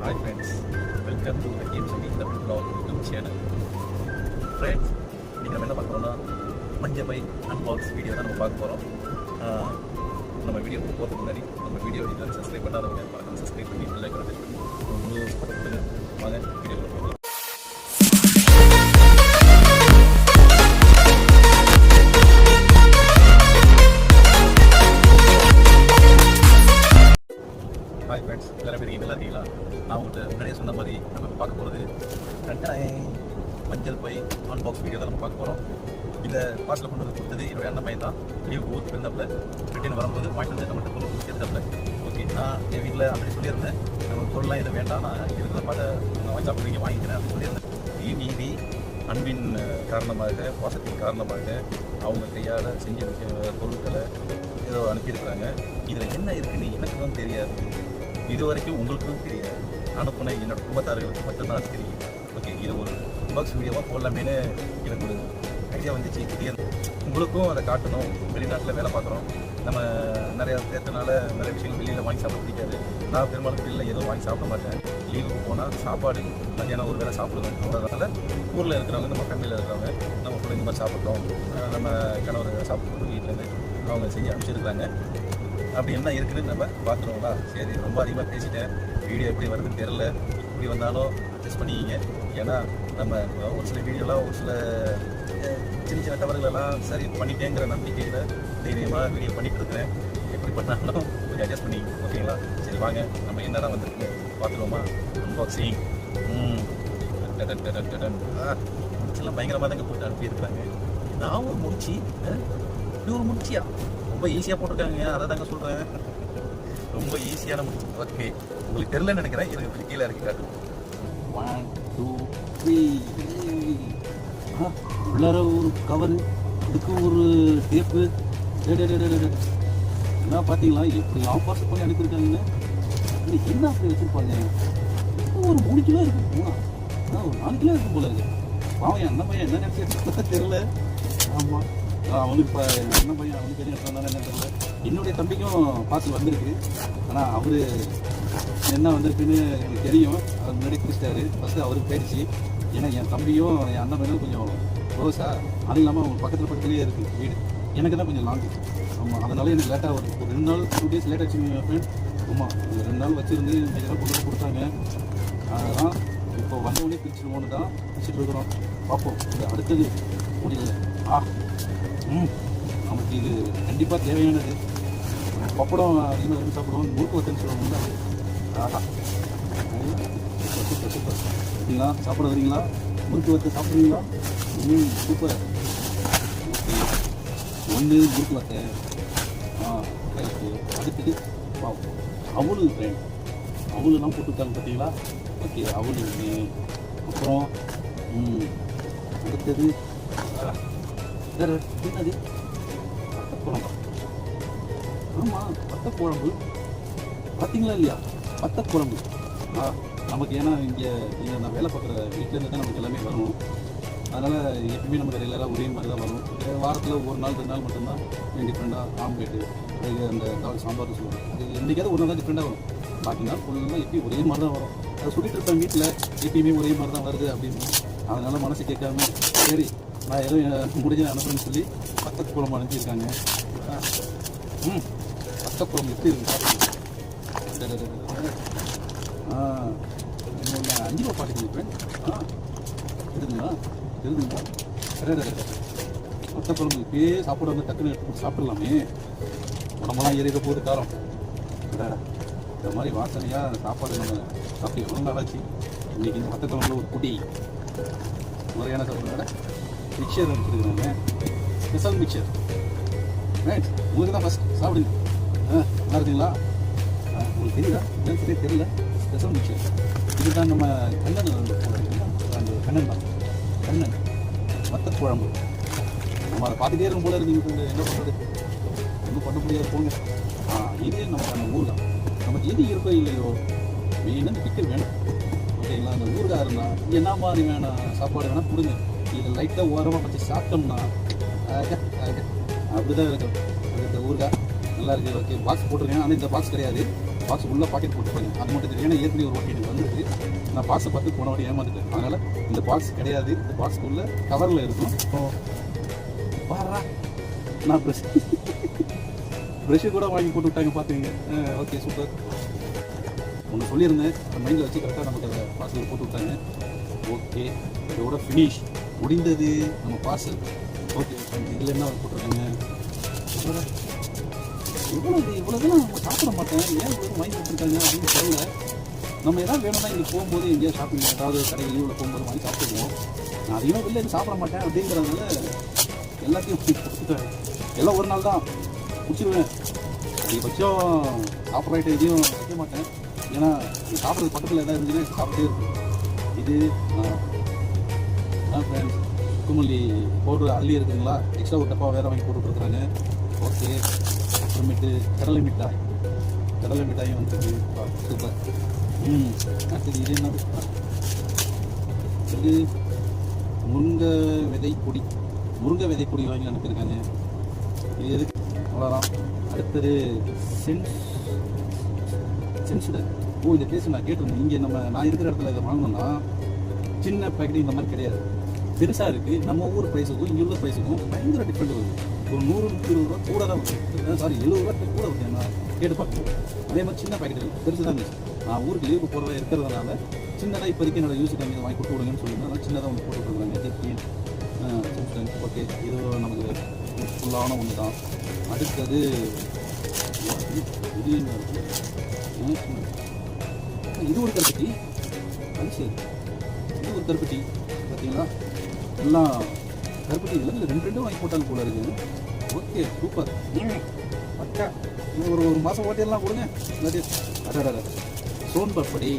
Hi friends welcome to again சொல்லி Tamil blog YouTube channel friends இன்றைக்கி நம்ம என்ன பார்க்குறோம்னா மஞ்சள் பை அன்பாக்ஸ் வீடியோ தான் நம்ம பார்க்க போகிறோம் நம்ம வீடியோ போகிறதுக்கு முன்னாடி நம்ம வீடியோ இதுவரை சப்ஸ்கிரைப் பண்ணாதவங்க மறக்காம சப்ஸ்கிரைப் பண்ணி லைக் பண்ணி மஞ்சள் பை ஆன் பாக்ஸ் வீடியோ தான் நம்ம பார்க்க போகிறோம் இந்த பார்சல் கொண்டு வந்து கொடுத்தது என்னுடைய அண்ணன் பையன் தான். லீவ் ஊருக்கு இருந்தாப்புல ரிட்டர்ன் வரும்போது வாங்கிட்டு வந்து நம்மகிட்ட பொருள் கொடுத்துருந்தப்பில் ஓகே நான் என் வீட்டில் அப்படி சொல்லியிருந்தேன். நம்ம பொருள்லாம் எதுவும் வேண்டாம். நான் இருக்கிற பாட்டை நான் வாங்கி சாப்பிடுவீங்க வாங்கிக்கிறேன் அப்படின்னு சொல்லியிருந்தேன். நீ நீதி அன்பின் காரணமாக பாசத்தின் காரணமாக அவங்க கையால் செஞ்ச பொருட்களை ஏதோ அனுப்பியிருக்கிறாங்க. இதில் என்ன இருக்குன்னு எனக்கு தான் தெரியாது. இது வரைக்கும் உங்களுக்கும் தெரியாது. அனுப்புன என்னோட குடும்பத்தார்களுக்கு மட்டும்தான் தெரியும். ஓகே இது ஒரு பாக்ஸ் வீடியோவாக போடலாமேனு எனக்கு ஒரு ஐடியா வந்துச்சு. தெரியாது உங்களுக்கும் அதை காட்டணும். வெளிநாட்டில் வேலை பார்க்குறோம். நம்ம நிறையா பேர்த்தனால நிறைய விஷயங்கள் வெளியில் வாங்கி சாப்பிட பிடிக்காது. நான் பெரும்பாலும் வெளியில் எதுவும் வாங்கி சாப்பிட மாட்டேன். லீவுக்கு போனால் சாப்பாடு மத்தியானம் ஒரு வேளை சாப்பிடுவேன். அதனால் ஊரில் இருக்கிறவங்க நம்ம ஃபேமிலியில் இருக்கிறவங்க நம்ம பிள்ளைங்க மாதிரி சாப்பிட்டோம். நம்ம கணவர் சாப்பிட்டு வீட்டிலேருந்து அவங்க செஞ்சு அனுப்பிச்சிருக்காங்க அப்படி என்ன இருக்குதுன்னு நம்ம பார்க்குறோங்களா சரி ரொம்ப அதிகமாக பேசிட்டேன். வீடியோ எப்படி வருதுன்னு தெரில இப்படி வந்தாலும் அட்ஜஸ்ட் பண்ணிக்கிங்க. ஏன்னா நம்ம ஒரு சில வீடியோலாம் ஒரு சில சின்ன சின்ன தவறுகளெல்லாம் சரி பண்ணிட்டேங்கிற நம்பிக்கையில் தைரியமாக வீடியோ பண்ணிட்டு இருக்கிறேன் எப்படி பண்ணாலும் கொஞ்சம் அட்ஜஸ்ட் பண்ணிக்கிங்க ஓகேங்களா சரி வாங்க. நம்ம என்னதான் வந்திருக்கு பார்த்துருவோமா அன்பாக்சிங் முடிச்செல்லாம் பயங்கரமாக தாங்க போட்டு அனுப்பியிருக்கிறாங்க நான் ஒரு முடிச்சு இது ஒரு முடிச்சியா? ரொம்ப ஈஸியாக போட்டிருக்காங்க அதை தாங்க சொல்கிறேன் ரொம்ப ஈஸியான முடிச்சு. ஓகே உங்களுக்கு தெரிலன்னு நினைக்கிறேன். இப்படி கீழே இறக்கி காட்டு ஒன் டூ த்ரீ உள்ளார ஒரு கவரு இதுக்கு ஒரு டேப்பு என்ன பார்த்தீங்களா? எப்படி ஆஃபர்ஸ் பண்ணி அனுப்பியிருக்காங்கன்னு என்ன அப்படி வச்சுருப்பாங்க? ஒரு மூணு கிலோ இருக்கு. மூணா ஒரு நாலு கிலோ இருக்கும் போல இருக்கு. பாவம் என்ன பையன் என்ன நினச்சிட்டு தெரியல. ஆமாம் அவனுக்கு இப்போ என்ன பையன்? அவனுக்கு என்ன என்ன தெரியல. என்னுடைய தம்பிக்கும் பார்த்து வந்திருக்கு. ஆனால் அவர் என்ன வந்திருக்குன்னு எனக்கு தெரியும். அவர் முன்னாடி பிடிச்சிட்டாரு ஃபஸ்ட்டு அவருக்கு போயிடுச்சு ஏன்னா என் தம்பியும் என் அண்ணன் பையனும் கொஞ்சம் க்ளோஸா அது இல்லாமல் அவங்க பக்கத்தில் பக்கத்துலேயே இருக்குது வீடு. எனக்கு தான் கொஞ்சம் லாங் ஆமாம் அதனால எனக்கு லேட்டாக வரும். ஒரு ரெண்டு நாள் டூ டேஸ் லேட் ஆச்சு ஃப்ரெண்ட் ஆமாம் ஒரு ரெண்டு நாள் வச்சுருந்து இதெல்லாம் கொண்டு கொடுத்தாங்க. அதெல்லாம் இப்போ வந்தவொடனே பிரிச்சுருவோன்னு தான் பிரிச்சுட்டு இருக்கிறோம். பார்ப்போம் இது அடுத்தது முடியல. ஆ ம். நமக்கு இது கண்டிப்பாக தேவையானது. பப்படம் அதிகமாக விரும்பி சாப்பிடுவோம். முறுக்கு வத்தல் சொல்லுவாங்க சூப்பர் சூப்பர் சூப்பர் ஓகேங்களா? சாப்பிட வரீங்களா? முறுக்கு வத்தல் சாப்பிட்றீங்களா? ம் சூப்பர் ஓகே ஒன்று முறுக்கு வத்தை. ஆ ரைட்டு. அடுத்தது வா அவளு ஃப்ரெண்ட் அவளுலாம் போட்டுருக்காங்க பார்த்தீங்களா ஓகே அவளு அப்புறம் ம் அடுத்தது வேறு என்னது? வத்தக்குழம்பு ஆமாம் வத்தக்குழம்பு பார்த்தீங்களா இல்லையா? வத்தக்குழம்பு நமக்கு ஏன்னா இங்கே இங்கே நான் வேலை பார்க்குற வீட்டிலேருந்து தான் நமக்கு எல்லாமே வரும். அதனால் எப்பயுமே நமக்கு ரெகுலராக ஒரே மாதிரி தான் வரும். வாரத்தில் ஒரு நாள் ரெண்டு நாள் மட்டும்தான் டிஃப்ரெண்ட்டாக ஆம்லேட்டு அது அந்த தால் சாம்பார் சொல்லுவாங்க. அது என்றைக்காவது ஒரு நாள் தான் டிஃப்ரெண்ட்டாக வரும். பாக்கி நாள் ஃபுல்லாக எப்பயும் ஒரே மாதிரி தான் வரும். அதை சொல்லிட்டு இருப்பேன் வீட்டில் எப்பயுமே ஒரே மாதிரி தான் வருது அப்படின்னு. அதனால் மனசு கேட்காம சரி நான் எதுவும் முடிஞ்ச அனுப்புறேன்னு சொல்லி பக்கத்து குழம்பு அனுப்பியிருக்காங்க. ம் பக்கத்து குழம்பு எப்படி இருக்கு? அஞ்சு ரூபா பாட்டு இருப்பேன் ஆ இருக்குங்களா இருக்குங்களா மொத்த குழம்பு இப்பயே சாப்பிட வந்து டக்குன்னு எடுத்து சாப்பிடலாமே உடம்பெல்லாம் ஏறிட போகுது காரம் இந்த மாதிரி வாசனையாக சாப்பாடு நம்ம சாப்பிட்டு எவ்வளோ நாளாச்சு இன்றைக்கி இந்த மொத்த குழம்புல ஒரு குடி முறையான சாப்பாடு மிக்சர் வச்சுருக்காங்க ஸ்பெஷல் மிக்சர் ரைட் உங்களுக்கு தான் ஃபஸ்ட் சாப்பிடுங்க ஆ நல்லா இருக்குங்களா உங்களுக்கு தெரியுதா என்னன்னு சரியா தெரியல. ஸ்பெஷல் மிக்சர் இதுதான் நம்ம கண்ணன் வந்து அந்த கண்ணன் தான். கண்ணன். வத்த குழம்பு. நம்ம அதை பார்த்துட்டே இருக்கும் போல நீங்கள் என்ன பண்ணுறது ஒன்றும் பண்ண முடியாது. போங்க. ஆ இதே ஊர் தான் நமக்கு எது இருக்கோ இல்லையோ மெயினாக இந்த பிக்கல் வேணும். ஓகேங்களா அந்த ஊருக்காக இருந்தால் என்ன மாதிரி வேணாம் சாப்பாடு வேணால் கொடுங்க. இது லைட்டாக ஓரமாக வச்சு சாப்பிட்டோம்னா அப்படி ஆக. அப்படிதான் இருக்கும். இந்த ஊறுகாய் நல்லா இருக்குது ஓகே பாக்ஸ் போட்டிருக்கேன் ஆனால் இந்த பாக்ஸ் கிடையாது. பாக்ஸ் உள்ள பாக்கெட் போட்டுருப்பாங்க அது மட்டும் தெரியும் ஏன்னா ஏற்கனவே ஒரு வாட்டி எனக்கு வந்திருக்கு நான் பாக்ஸை பார்த்து போன வாட்டி ஏமாந்துட்டேன். அதனால இந்த பாக்ஸ் கிடையாது. இந்த பாக்ஸ் உள்ள கவரில் இருக்கும். பாரா நான் ப்ரெஷ் ப்ரெஷ்ஷு கூட வாங்கி போட்டு விட்டாங்க பார்த்துங்க ஓகே சூப்பர் ஒன்று சொல்லியிருந்தேன். மைண்டில் வச்சு கரெக்டாக நமக்கு அதை பார்சல் போட்டு விட்டாங்க. ஓகே இதோட ஃபினிஷ் முடிந்தது. நம்ம பார்சல் ஓகே இதில் என்ன போட்டிருக்காங்க. இவ்வளவு இவ்வளோதெல்லாம் நம்ம சாப்பிட மாட்டேன் ஏன் இவ்வளோ வாங்கி கொடுத்துருக்காங்க அப்படின்னு தெரியல. நம்ம எதாவது வேணும்னா இங்கே போகும்போது எங்கேயாவது ஷாப்பிங் ஏதாவது கடையில் லீவில் போகும்போது வாங்கி சாப்பிடுவோம் நான் அதிகமாக வெளில சாப்பிட மாட்டேன் அப்படிங்கிறதுனால எல்லாத்தையும் கொடுத்துட்டேன். எல்லாம் ஒரு நாள் தான். முடிச்சிடுவேன். அதிகபட்சம் சாப்பிட்ற ஐட்டம் எதையும் வைக்க மாட்டேன். ஏன்னா இது சாப்பிட்றது பக்கத்தில் எதாவது இருந்துச்சுன்னா சாப்பிட்டே இருக்கும். இது ஃப்ரெண்ட்ஸ் குமுல்லி பவுடர் அள்ளி இருக்குங்களா எக்ஸ்ட்ரா ஒரு டப்பா வேறு வாங்கி போட்டுருக்குறாங்க ஓகே அடுத்து கடலை மிட்டாய். கடலை மிட்டாயும் வந்துருக்கு சூப்பர் ம் அடுத்தது இது என்ன? இது முருங்கை விதை பொடி. முருங்கை விதை பொடி வாங்கி அனுப்பியிருக்காங்க. இது எதுக்கு? அவ்வளோதான் அடுத்தது சென்ஸ் சென்சுடர். ஓ இந்த பேசு நான் கேட்டிருந்தேன். இங்கே நம்ம நான் இருக்கிற இடத்துல இதை வாங்கணும்னா சின்ன பேக்கெட் இந்த மாதிரி கிடையாது. பெருசாக இருக்குது நம்ம ஊர் ப்ரைஸுக்கும் இங்கே உள்ள ப்ரைஸுக்கும் பயங்கர டிஃப்ரெண்ட் வருது. ஒரு நூறு இருபது ரூபா கூட தான் வருது சாரி எழுபது ரூபா கூட வரும். கேட்டு பார்க்கணும் அதே மாதிரி சின்ன பேக்கெட் பெருசு தான் நான் ஊருக்கு லீவு போகிறதா இருக்கிறதுனால சின்னதாக இப்போதைக்கு என்னோட யூஸ் கம்மி வாங்கி கொடுத்து விடுங்கன்னு சொல்லியிருந்தேன் சின்னதாக ஒன்று போட்டு கொடுக்குறாங்க. ஜெர்கின் ஓகே இது நமக்கு ஃபுல்லான ஒன்று தான் அடுத்தது இது என்ன இது ஒரு கருப்பட்டி. அது சரி. இது ஒரு கருப்பட்டி. பார்த்தீங்களா எல்லாம் கருப்பட்டி இல்லை ரெண்டு ரெண்டும் வாங்கி போட்டாங்க போல இருக்கு ஓகே சூப்பர் பக்கா. இது ஒரு ஒரு மாதம் ஓட்டியெல்லாம் கொடுங்க. இல்லாட்டி அடடட சோன் பப்படி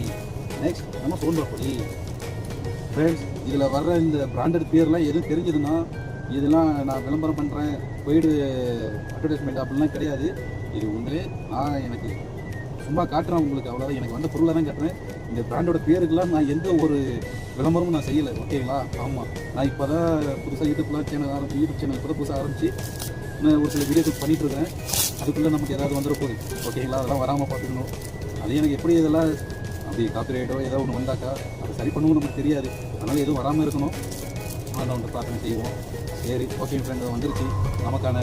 நெக்ஸ்ட் நம்ம சோன் பப்படி ஃப்ரெண்ட்ஸ் இதில் வர்ற இந்த பிராண்டட் பேர்லாம் எதுவும் தெரிஞ்சதுன்னா இதெல்லாம் நான் விளம்பரம் பண்ணுறேன் போயிடு அட்வர்டைஸ்மெண்ட் அப்படிலாம் கிடையாது. இது உண்மையிலே நான் எனக்கு சும்மா காட்டுறேன் உங்களுக்கு அவ்வளோ எனக்கு வந்த பொருளை தான் காட்டுறேன். இந்த பிராண்டோட பேருக்கெல்லாம் நான் எந்த ஒரு விளம்பரமும் நான் செய்யலை. ஓகேங்களா ஆமாம் நான் இப்போ தான் புதுசாக யூடியூப்லாம் சேனல் ஆரம்பிச்சு யூடியூப் சேனல் இப்போ தான் புதுசாக ஆரம்பிச்சு நான் ஒரு சில வீடியோஸ் பண்ணிகிட்டு இருக்கேன். அதுக்குள்ளே நமக்கு ஏதாவது வந்துட போகுது. ஓகேங்களா அதெல்லாம் வராமல் பார்த்துக்கணும். அது எனக்கு எப்படி இதெல்லாம் அப்படி காப்பிரைட்டோ ஏதோ ஒன்று வந்தாக்கா அதை சரி பண்ணவும் நமக்கு தெரியாது. அதனால் எதுவும் வராமல் இருக்கணும். அதை வந்து பிரார்த்தனை செய்வோம். சரி ஓகே ஃப்ரெண்ட் வந்துருச்சு. நமக்கான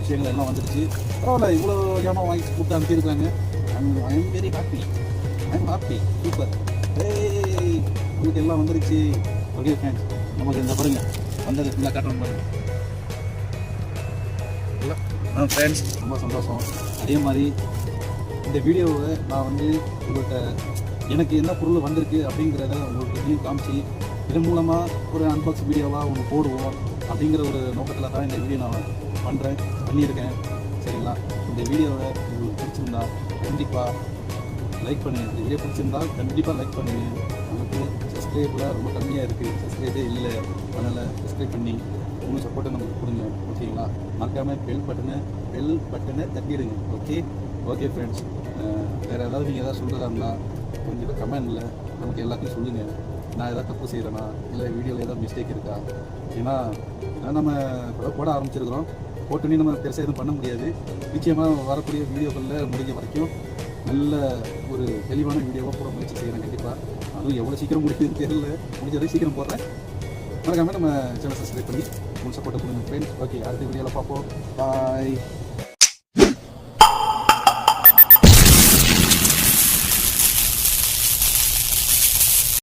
விஷயங்கள் எல்லாம் வந்துருச்சு. பரவாயில்ல இவ்வளோ ஏமா வாங்கி கொடுத்து அனுப்பியிருக்காங்க I am very happy I am happy super ஏய் உங்களுக்கு எல்லாம் வந்துருச்சு. ஓகே ஃப்ரெண்ட்ஸ் நமக்கு இந்த பாருங்க. வந்தது ஃபுல்லாக காட்டுறோம் பாருங்க. ஆ ஃப்ரெண்ட்ஸ் ரொம்ப சந்தோஷம். அதே மாதிரி இந்த வீடியோவை நான் வந்து உங்கள்கிட்ட எனக்கு என்ன பொருள் வந்திருக்கு அப்படிங்கிறத உங்களுக்கு இதையும் காமிச்சு இதன் மூலமாக ஒரு அன்பாக்ஸ் வீடியோவாக ஒன்று போடுவோம் அப்படிங்கிற ஒரு நோக்கத்தில் தான் இந்த வீடியோ நான் பண்ணுறேன் பண்ணியிருக்கேன். சரிங்களா? இந்த வீடியோவை உங்களுக்கு பிடிச்சிருந்தா கண்டிப்பாக லைக் பண்ணுங்கள் இந்த வீடியோ பிடிச்சிருந்தா கண்டிப்பாக லைக் பண்ணுங்கள் நமக்கு சப்ஸ்கிரைபில் ரொம்ப கம்மியாக இருக்குது சப்ஸ்கிரைபே இல்லை. அதனால் சப்ஸ்கிரைப் பண்ணி உங்கள் சப்போர்ட்டை நமக்கு கொடுங்க. ஓகேங்களா மறக்காமல் பெல் பட்டனை பெல் பட்டனை தட்டிடுங்க. ஓகே ஓகே ஃப்ரெண்ட்ஸ் வேறு ஏதாவது நீங்கள் எதாவது சொல்கிறதா இருந்தால் கொஞ்சம் கமெண்டில் நமக்கு எல்லாத்தையும் சொல்லுங்கள் நான் ஏதாவது தப்பு செய்கிறேனா இல்லை வீடியோவில் ஏதாவது மிஸ்டேக் இருக்கா? ஏன்னா நம்ம போட ஆரம்பிச்சிருக்கிறோம். போட்டுனே நம்ம பெருசாக எதுவும் பண்ண முடியாது. நிச்சயமாக வரக்கூடிய வீடியோக்களில் முடிஞ்ச வரைக்கும் நல்ல ஒரு தெளிவான வீடியோவாக போட முயற்சி செய்கிறேன் கண்டிப்பாக அதுவும் எவ்வளோ சீக்கிரம் முடிக்குதுன்னு தெரியல. முடிஞ்சதை சீக்கிரம் போடுறேன். மறக்காமல் நம்ம சேனல் சப்ஸ்கிரைப் பண்ணி உங்கள் சப்போர்ட்டை கொடுங்க ஃப்ரெண்ட்ஸ் ஓகே அடுத்த வீடியோவில் பார்ப்போம். பாய்